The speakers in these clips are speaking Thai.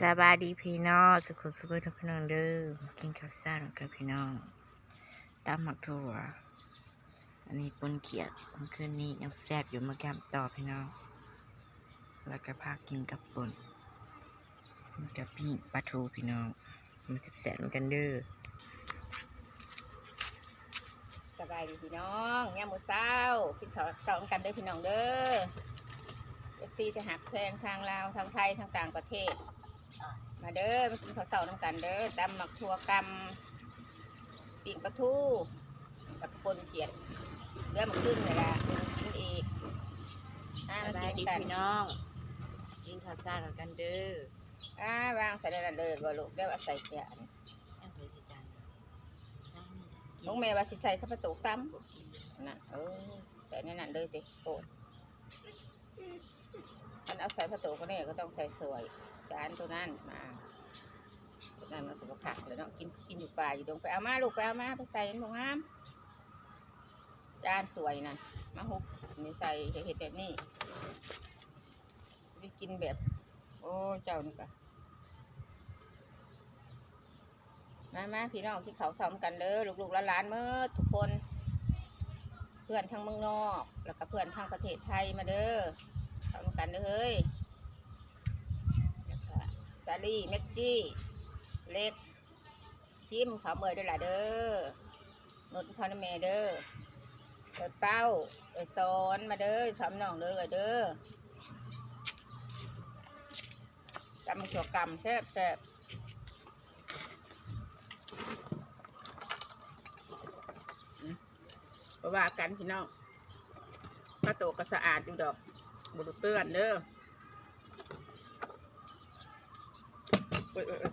สบายดีพี่น้องสุขสุขทุกพี่น้องเด้อกินข้าวซ่ากับพี่น้องตามหมักถั่วอันนี้ปนเขียดเมื่อคืนนี้ยังแซ่บอยู่เมื่อแก้มต่อพี่น้องแล้วก็พากินกับปนมันกับปิ้งปลาทูพี่น้องมันสิบแสนกันเด้อสบายดีพี่น้องยามมื้อเช้ากินข้าวเช้ากันเด้อพี่น้องเด้อ FC จะหักแพงทางลาวทางไทยทางต่างประเทศ มาเด้อมากินข้าวเช้าน้ำกันเด้อตำหมักทั่วกำปิ่งปลาทูตะกะปนเขียดเรือมันขึ้นเลยล่ะกินอีกอ่าสมาบายกิดีนกันพี่น้อง กินข้าวซ่ากันเด้ออ่าวางใส่ในนั้นเลยบ่ลูกได้ว่าใส่เกลืออันนี้ยังเคยพิจารณาน้องแม่ว่าสิใส่ข้าวปลาตูตำน่ะเออใส่ในนั้นเลยติโปดมันเอาใส่ปลาตูก็เนี่ยก็ต้องใส่สวย จานตัวนั้นมาตัวนั้นมันก็ผักเลยเนาะกินกินอยู่ป่าอยู่ดงไปเอามาลูกไปเอามาไปใส่มันบ่งามจานสวยนะมาหุบนี่ใส่เห็ดแบบนี้จะไปกินแบบ โอ้เจ้านี่ปะมามาพี่น้องที่เขาซ้อมกันเด้อลูกๆหลานๆเมื่อทุกคน เพื่อนทางเมืองนอก แล้วก็เพื่อนทางประเทศไทยมาเด้อซ้อมกันเด้อเฮ้ยาลี่เม็กกี้ เล็กทิมขาเมยด้วยล่ะเด้อนุดเขาในแม่เด้อเอเป้าเอซ้อนมาเด้อทำน้องเด้อเอิดเด้อตำถั่วกำแซ่บแซ่บมบ่ว่ากันพี่น้องพระโตก็สะอาดอยู่ดอกบุรุเปื้อนเด้อ โอ้ยโอ้ยโอ้ย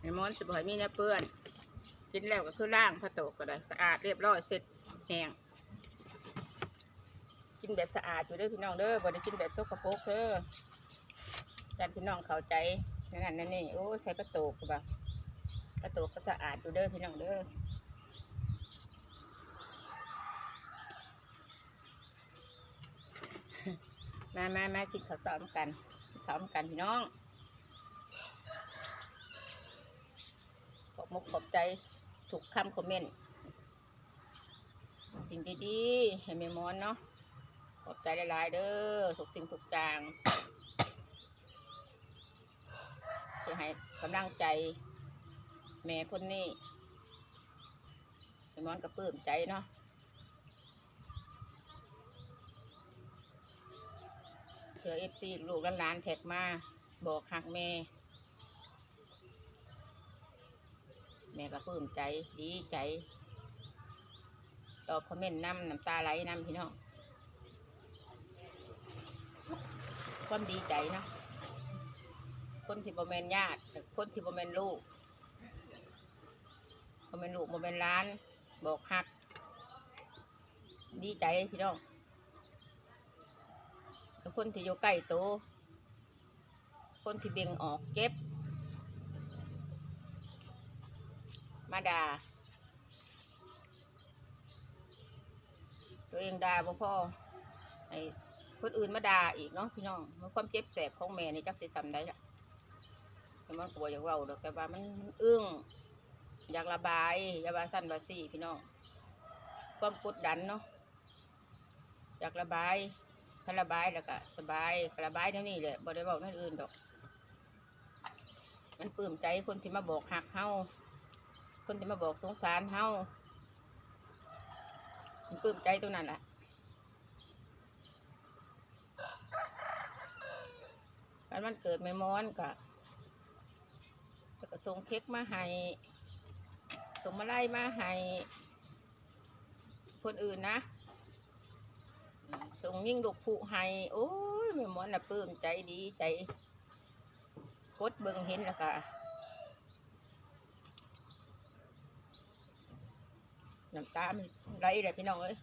ไอ้มอนสิบ่ให้มีเนื้อเปื้อน กินแล้วก็คือล่างพระโตก็ได้สะอาดเรียบร้อยเสร็จแห้งกินแบบสะอาดอยู่เด้อพี่น้องเด้อบ่ได้กินแบบสกปรกเด้อการพี่น้องเข้าใจนั่นนั่นนั่นนี่โอ้ใส่ประตูกบ่าประตูก็สะอาดอยู่เด้อพี่น้องเด้อ มามามากินข้าวซ้อมกันซ้อมกันพี่น้อง ขอบมุกขอบใจถูกคำคอมเมนต์ สิ่งดีๆให้แม่มอนเนาะ ขอบใจหลายๆเด้อทุกสิ่งทุกอย่างที่ให้กำลังใจ แม่คนนี้ไอ้มอนก็ปลื้มใจเนาะ เธอเอฟซีลูกหลานแท็กมาบอกหักแม่ แม่ก็ปลื้มใจดีใจ ตอบคอมเมนต์น้ำน้ำตาไหลน้ำพี่น้องความดีใจเนาะคนที่บ่แมนญาติ คนที่บ่แมนลูกบ่แมนลูกบ่แมนร้าน บอกหัก ดีใจพี่น้อง คนที่อยู่ใกล้โตวคนที่เบ่งออกเก็บ มาด่าตัวเองด่าบ่พ่อไอ้คนอื่นมาด่าอีกเนาะพี่น้องมันความเจ็บแสบของแม่นี่จักสิซ้ำได้ละแต่มันกลัวอยากเว้าดอกแต่ว่ามันมันอึ้งอยากระบายอยากบาสั้นบาสี่พี่น้องความกดดันเนาะอยากระบาย ถ้าระบายแล้วก็สบายระบายเท่านี้แหละบ่ได้บอกนั่นอื่นดอก มันปลื้มใจคนที่มาบอกหักเฮาคนที่มาบอกสงสารเฮามันปลื้มใจตัวนั้นแหละวันมันเกิดไม่ม้อนก็แล้วก็ส่งเค้กมาให้ส่งมาไล่มาให้คนอื่นนะ งยิ่งลูกผูให้โอ้ยแม่ม้อนน่ะปลื้มใจดีใจ กดเบิ่งเห็นแล้วก็น้ำตามันไหลเลยพี่น้องเอ้ย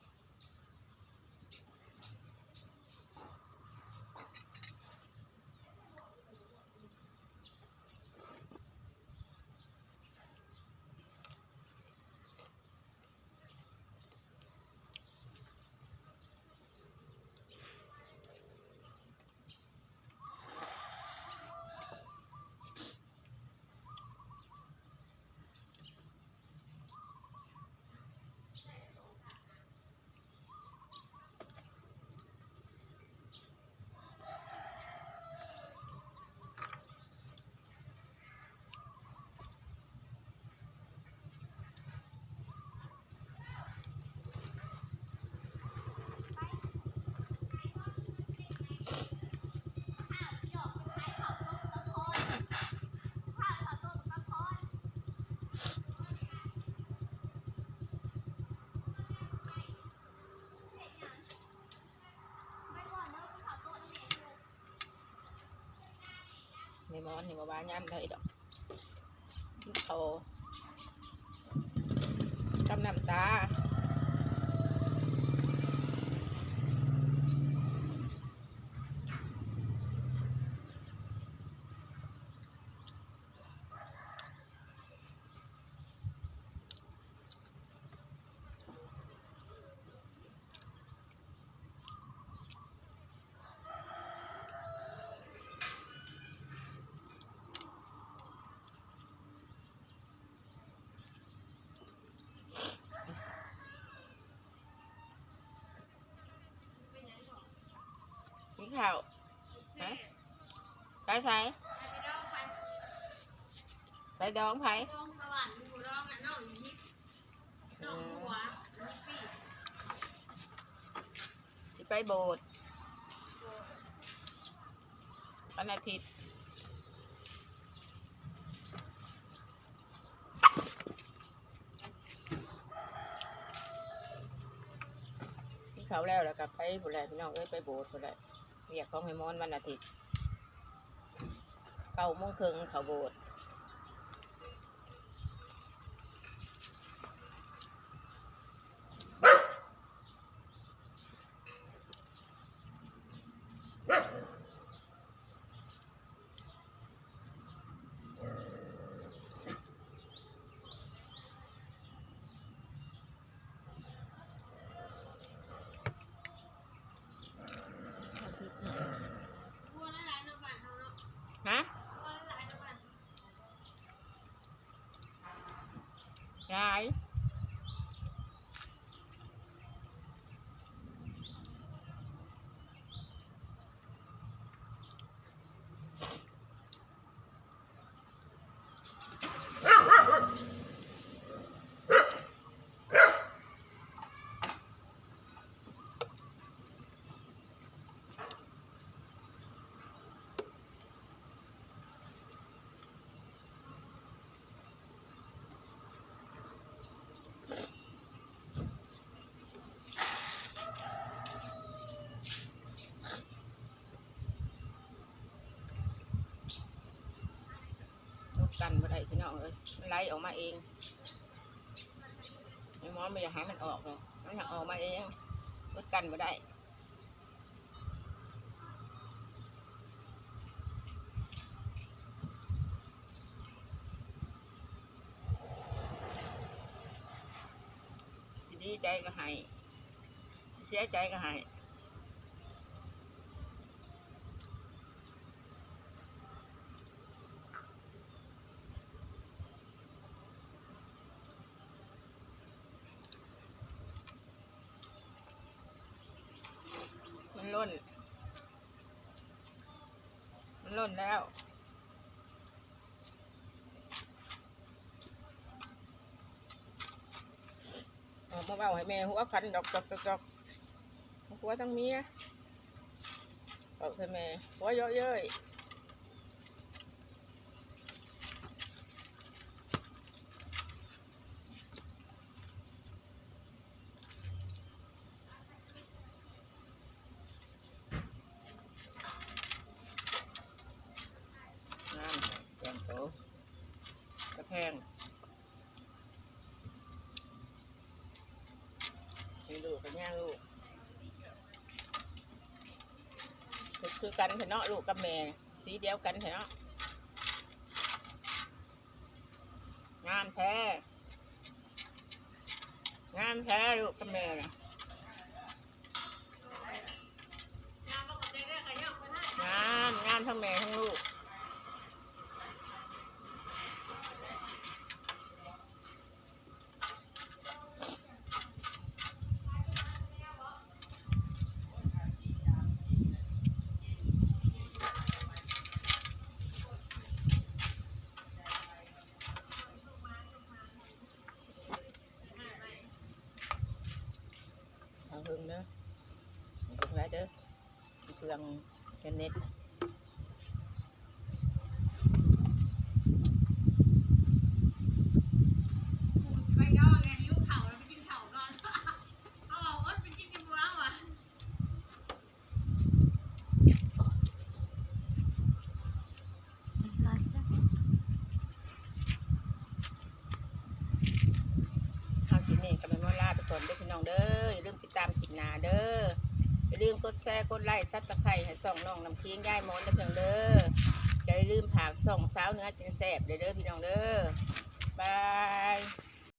ก็ว่าย่ำได้ดอกที่เขากำน้ำตา กินข้าไปใส่ไปดองไผ่ไปโบสถ์วันอาทิตย์ที่เขาแล้วแล้วก็ไปผู้ใดพี่น้องเอ้ยไปโบสถ์ผู้ใด เรียกของให้มอนวันอาทิตย์เก้าโมงครึ่งเขาโบสถ์อาทิตย์นี้ฮะยายลด กันบ่ได้พี่น้องเอ้ยมันไหลออกมาเองไอ้หมอนไม่อยากให้มันออกเลยมันอยากออกมาเองลดกันบ่ได้สิดีใจก็ให้เสียใจก็ให้มันล่น มันล่นแล้ว ออก มาเบาให้แม่หัวคันดอกดอกดอกดอกหัวทั้งเมียบอกใช่แม่หัวเยอะเย้ยงามแกงโตกระแพง มีลูกกับย่างลูก คือกันเถอะเนาะลูกกับแม่สีเดียวกันเถอะเนาะงามแท้งามแท้ลูกกับแม่นะงามงามทั้งแม่ทั้งลูก เพิ่งเด้อเอาหึงไรเด้อเครื่องเน็ต ไปนอกไงยิ้วเข่าแล้วไปกินเข่าก่อน เอาออกว่าไปกินจิ้มว้าวอะ ข้าวกินนี่กับแม่มอลาไปก่อนเด้อพี่น้องเด้ออย่าลืมติดตามกินนาเด้ออย่าลืมกดแชร์กดไลค์ซับสไครต์ให้ส่องน้องน้ำเคียงย่ายมอนเด้อเพียงเด้ออย่าลืมผากส่องสาวเนื้อกินแซ่บเด้อเด้อพี่น้องเด้อบาย